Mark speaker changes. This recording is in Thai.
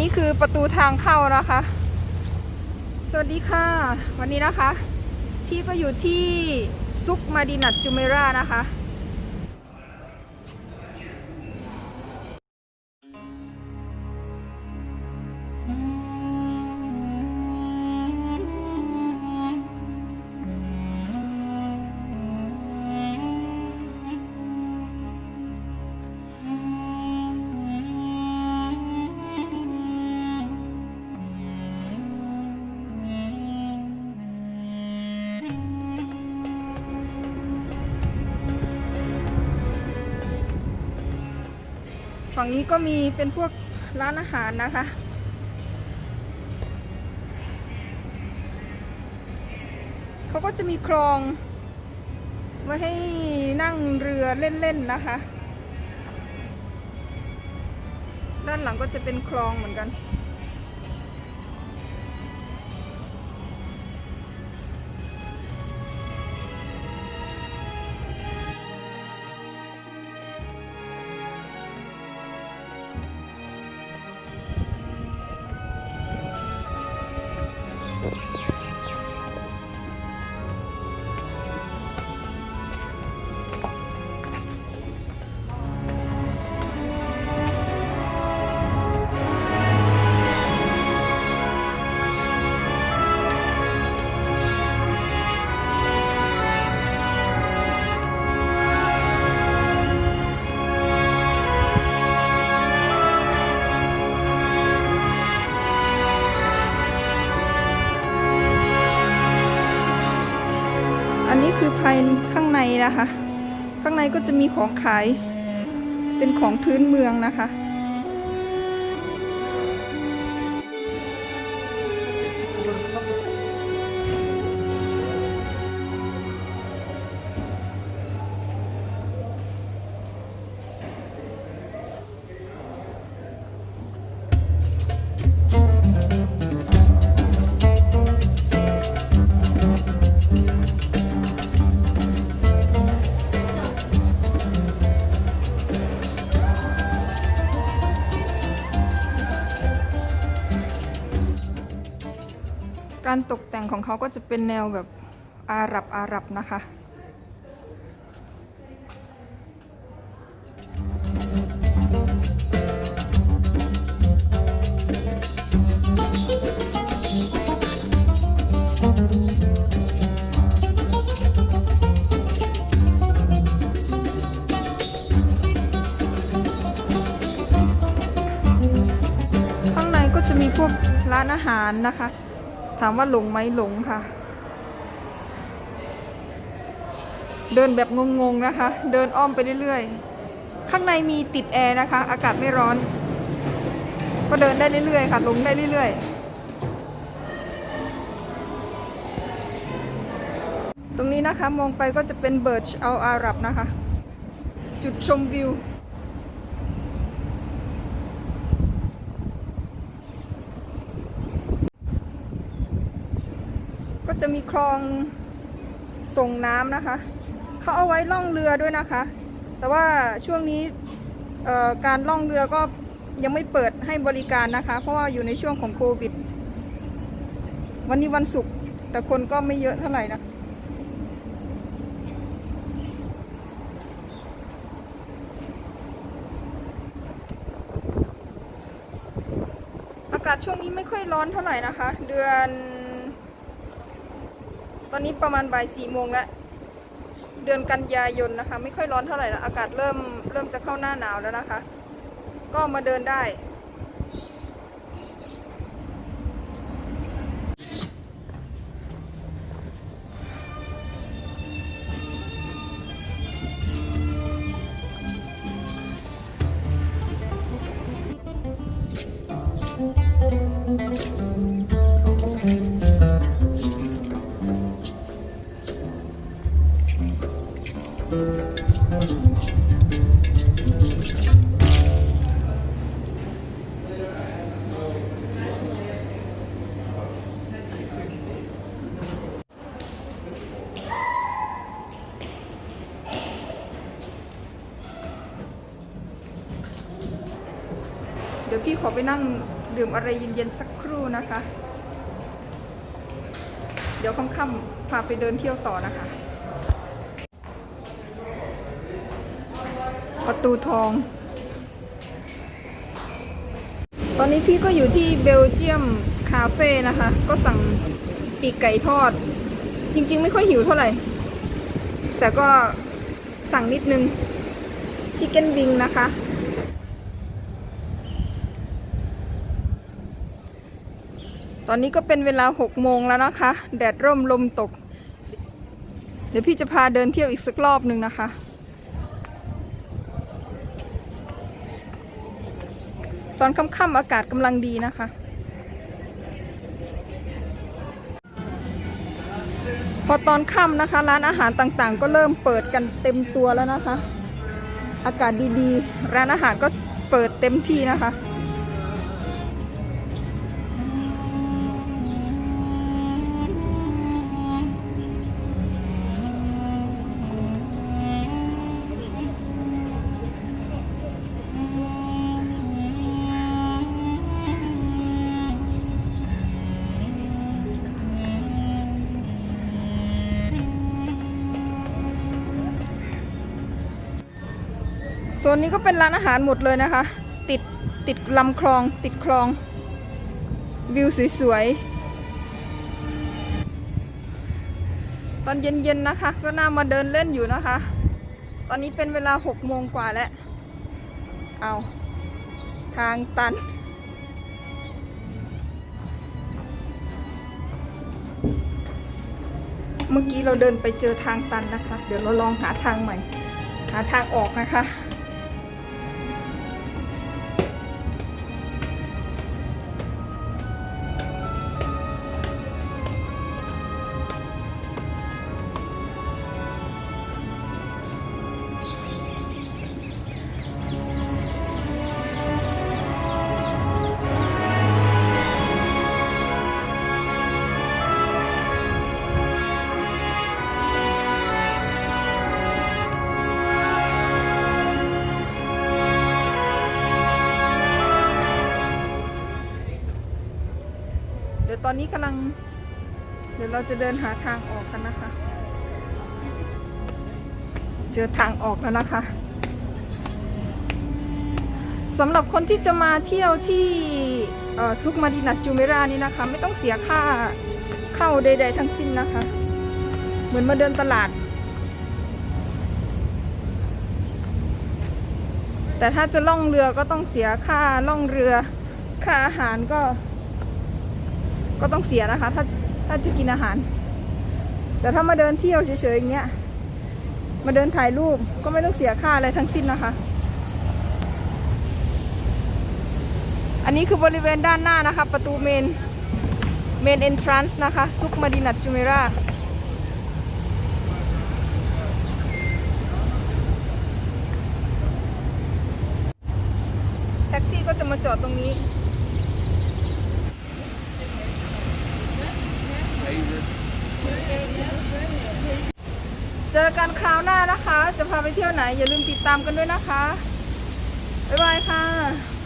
Speaker 1: นี้คือประตูทางเข้านะคะ สวัสดีค่ะ วันนี้นะคะ พี่ก็อยู่ที่ซุกมาดินัดจูเมรานะคะ ฝั่งนี้ก็มีเป็นพวกร้านอาหารนะคะ เขาก็จะมีคลองไว้ให้นั่งเรือเล่นๆนะคะ ด้านหลังก็จะเป็นคลองเหมือนกัน คือภายข้างในนะคะ ข้างในก็จะมีของขายเป็นของพื้นเมืองนะคะ การตกแต่งของเขาก็จะเป็นแนวแบบอาหรับอาหรับนะคะข้างในก็จะมีพวกร้านอาหารนะคะ ถามว่าหลงไหมหลงค่ะ เดินแบบงงๆนะคะ เดินอ้อมไปเรื่อยๆ ข้างในมีติดแอร์นะคะ อากาศไม่ร้อน ก็เดินได้เรื่อยๆ ค่ะหลงได้เรื่อยๆ ตรงนี้นะคะมองไปก็จะเป็นเบิร์ชเอาอาหรับนะคะ จุดชมวิว ก็จะมีคลองส่งน้ำนะคะ เขาเอาไว้ล่องเรือด้วยนะคะ แต่ว่าช่วงนี้การล่องเรือก็ยังไม่เปิดให้บริการนะคะ เพราะว่าอยู่ในช่วงของโควิด วันนี้วันศุกร์แต่คนก็ไม่เยอะเท่าไหร่นะอากาศช่วงนี้ไม่ค่อยร้อนเท่าไหร่นะคะ เดือน ตอนนี้ประมาณบ่ายสี่โมงแล้ว เดือนกันยายนนะคะ ไม่ค่อยร้อนเท่าไหร่แล้วอากาศเริ่มเริ่มจะเข้าหน้าหนาวแล้วนะคะ ก็มาเดินได้ เดี๋ยวพี่ขอไปนั่งดื่มอะไรเย็นๆสักครู่นะคะ เดี๋ยวค่ำๆพาไปเดินเที่ยวต่อนะคะ ประตูทอง ตอนนี้พี่ก็อยู่ที่เบลเจียมคาเฟ่นะคะ ก็สั่งปีกไก่ทอด จริงๆ ไม่ค่อยหิวเท่าไหร่ แต่ก็สั่งนิดนึงชิคเก้นวิงนะคะ ตอนนี้ก็เป็นเวลาหกโมงแล้วนะคะ แดดร่มลมตก เดี๋ยวพี่จะพาเดินเที่ยวอีกสักรอบหนึ่งนะคะตอนค่ำๆอากาศกำลังดีนะคะ พอตอนค่ำนะคะ ร้านอาหารต่างๆ ก็เริ่มเปิดกันเต็มตัวแล้วนะคะ อากาศดีๆ ร้านอาหารก็เปิดเต็มที่นะคะ โซนนี้ก็เป็นร้านอาหารหมดเลยนะคะ ติดติดลำคลอง ติดคลอง วิวสวยๆ ตอนเย็นๆนะคะ ก็น่ามาเดินเล่นอยู่นะคะ ตอนนี้เป็นเวลาหกโมงกว่าแล้ว เอาทางตันเมื่อกี้เราเดินไปเจอทางตันนะคะ เดี๋ยวเราลองหาทางใหม่ หาทางออกนะคะ ตอนนี้กำลัง เดี๋ยวเราจะเดินหาทางออกกันนะคะ เจอทางออกแล้วนะคะสำหรับคนที่จะมาเที่ยวที่ซุกมาดินัตจูเมรานี่นะคะ ไม่ต้องเสียค่าเข้าใด ๆ ทั้งสิ้นนะคะ เหมือนมาเดินตลาด แต่ถ้าจะล่องเรือก็ต้องเสียค่าล่องเรือ ค่าอาหารก็ ก็ต้องเสียนะคะ ถ้าถ้าจะกินอาหาร แต่ถ้ามาเดินเที่ยวเฉยๆอย่างเงี้ยมาเดินถ่ายรูปก็ไม่ต้องเสียค่าอะไรทั้งสิ้นนะคะ อันนี้คือบริเวณด้านหน้านะคะ ประตูเมนเมนเอนทรานส์นะคะ ซุกมาดินัตจูเมราแท็กซี่ก็จะมาจอดตรงนี้ เจอกันคราวหน้านะคะ จะพาไปเที่ยวไหน อย่าลืมติดตามกันด้วยนะคะ บ๊ายบายค่ะ